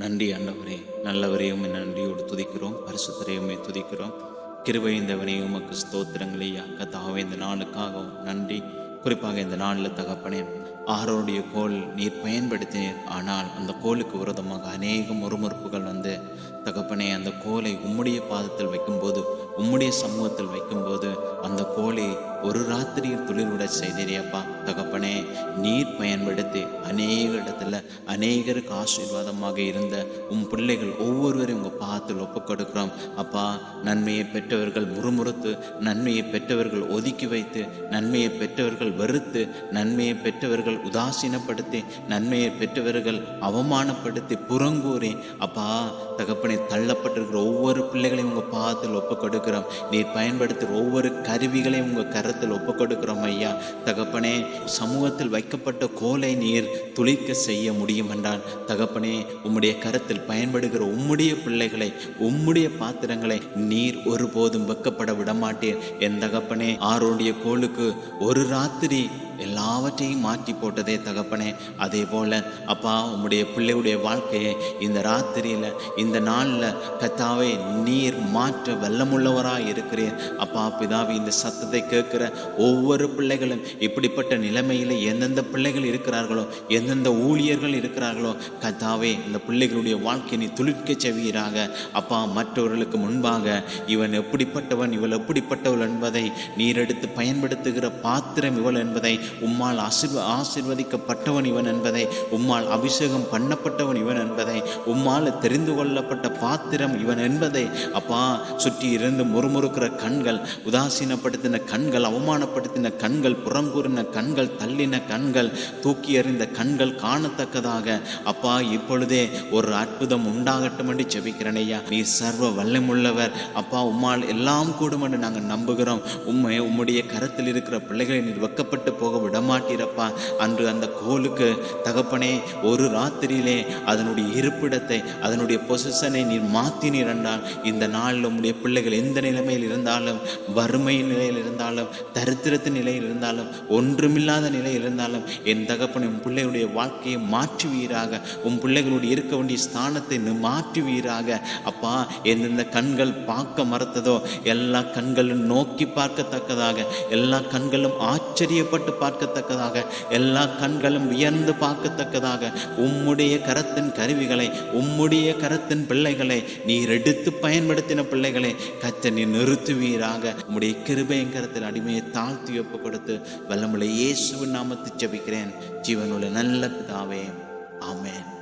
நன்றி ஆண்டவரே. நல்லவரையும் நன்றியோடு துதிக்கிறோம். பரிசுத்தரையுமே துதிக்கிறோம். கிருபைந்தவரையும் உமக்கு ஸ்தோத்திரங்களையா கத்தாவே இந்த நாளுக்காகவும் நன்றி. குறிப்பாக இந்த நாளில் தகப்பனே ஆரோடைய கோல் நீர் பயன்படுத்தினீர். ஆனால் அந்த கோலுக்கு விரோதமாக அநேக முறுமுறுப்புகள் வந்து தகப்பனே அந்த கோலை உம்முடைய பாதத்தில் வைக்கும்போது உம்முடைய சமூகத்தில் வைக்கும்போது அந்த கோலை ஒரு ராத்திரியில் துளிர்விட செய்தீரியப்பா தகப்பனே நீர் பயன்படுத்தி அநேக இடத்துல அநேகருக்கு ஆசீர்வாதமாக இருந்த உன் பிள்ளைகள் ஒவ்வொருவரையும் உங்கள் பாதத்தில் ஒப்பக்கொடுக்கிறோம். அப்பா நன்மையை பெற்றவர்கள் முறுமுறுத்து நன்மையை பெற்றவர்கள் ஒதுக்கி வைத்து நன்மையை பெற்றவர்கள் வெறுத்து நன்மையை பெற்றவர்கள் உதாசீனப்படுத்தி நன்மையை பெற்றவர்கள் அவமானப்படுத்தி புறங்கூறி அப்பா தகப்பனை தள்ளப்பட்டிருக்கிற ஒவ்வொரு பிள்ளைகளையும் உங்கள் பாதத்தில் ஒப்புக் கொடுக்கிறோம் நீர் பயன்படுத்துகிற ஒவ்வொரு கருவிகளையும் உங்கள் கரத்தில் ஒப்புக் கொடுக்கிறோம் ஐயா. தகப்பனே சமூகத்தில் வைக்கப்பட்ட கோலை நீர் துளிக்க செய்ய முடியும்? என்றால் தகப்பனே உம்முடைய கரத்தில் பயன்படுகிற உம்முடைய பிள்ளைகளை உம்முடைய பாத்திரங்களை நீர் ஒருபோதும் வெக்கப்பட விடமாட்டேன் என் தகப்பனே ஆரோடைய கோளுக்கு ஒரு ராத்திரி எல்லாவற்றையும் மாற்றி போட்டதே தகப்பனே. அதே போல் அப்பா உம்முடைய பிள்ளையுடைய வாழ்க்கையை இந்த ராத்திரியில் இந்த நாளில் கத்தாவே நீர் மாற்ற வெள்ளமுள்ளவராக இருக்கிறீர். அப்பா பிதாவி இந்த சத்தத்தை கேட்குற ஒவ்வொரு பிள்ளைகளும் இப்படிப்பட்ட நிலைமையில் எந்தெந்த பிள்ளைகள் இருக்கிறார்களோ எந்தெந்த ஊழியர்கள் இருக்கிறார்களோ கத்தாவே இந்த பிள்ளைகளுடைய வாழ்க்கையை நீ துளிர்க்க செவீராக அப்பா மற்றவர்களுக்கு முன்பாக இவன் எப்படிப்பட்டவன் இவள் எப்படிப்பட்டவள் என்பதை நீர் எடுத்து பயன்படுத்துகிற பாத்திரம் இவள் என்பதை உம்மால் ஆசிர் ஆசிர்வதிக்கப்பட்டவன் இவன் என்பதை உம்மால் அபிஷேகம் பண்ணப்பட்டவன் இவன் என்பதை உம்மால் தெரிந்து கொள்ளப்பட்ட பாத்திரம் இவன் என்பதை அப்பா சுற்றி இருந்து முறுமுறுக்கிற கண்கள் உதாசீனப்படுத்தின கண்கள் அவமானப்படுத்தின கண்கள் புறங்கூறின கண்கள் தள்ளின கண்கள் தூக்கி எறிந்த கண்கள் காணத்தக்கதாக அப்பா இப்பொழுதே ஒரு அற்புதம் உண்டாகட்டும் என்று ஜெபிக்கிறேன் ஐயா. நீ சர்வ வல்லமுள்ளவர். அப்பா உம்மால் எல்லாம் கூடும் என்று நாங்கள் நம்புகிறோம். உண்மை உம்முடைய கரத்தில் இருக்கிற பிள்ளைகளை நீர் வெக்கப்பட்டு போக விடமாட்டீரப்பா. அன்று அந்த கோலுக்கு தகப்பனே ஒரு ராத்திரியிலே அதனுடைய இருப்பிடத்தை அதனுடைய பொசிஷனை நீர் மாற்றினீர் என்றால் இந்த நாளில் உம்முடைய பிள்ளைகள் எந்த நிலைமையில் இருந்தாலும் வறுமை நிலையில் இருந்தாலும் தரித்திரத்து நிலையில் இருந்தாலும் ஒன்றுமில்லாத நிலையில் இருந்தாலும் என் தகப்பனை உன் பிள்ளைகளுடைய வாழ்க்கையை மாற்றுவீராக உன் பிள்ளைகளுடைய இருக்க வேண்டிய ஸ்தானத்தை மாற்றுவீராக. அப்பா எந்தெந்த கண்கள் பார்க்க மறுத்ததோ எல்லா கண்களும் நோக்கி பார்க்கத்தக்கதாக எல்லா கண்களும் ஆச்சரியப்பட்டு பார்க்க பார்க்கத்தக்கதாக எல்லா கண்களும் உயர்ந்து பார்க்கத்தக்கதாக உம்முடைய கரத்தின் கருவிகளை உம்முடைய கரத்தின் பிள்ளைகளை நீர் எடுத்து பயன்படுத்தின பிள்ளைகளை கத்த நீ நிறுத்துவீராக. உம்முடைய கிருபையின் கரத்தில் அடிமையை தாழ்த்தி ஒப்பு கொடுத்து வல்லமுள்ள இயேசுவின் நாமத்தை ஜெபிக்கிறேன். ஜீவனுள்ள நல்ல பிதாவே ஆமேன்.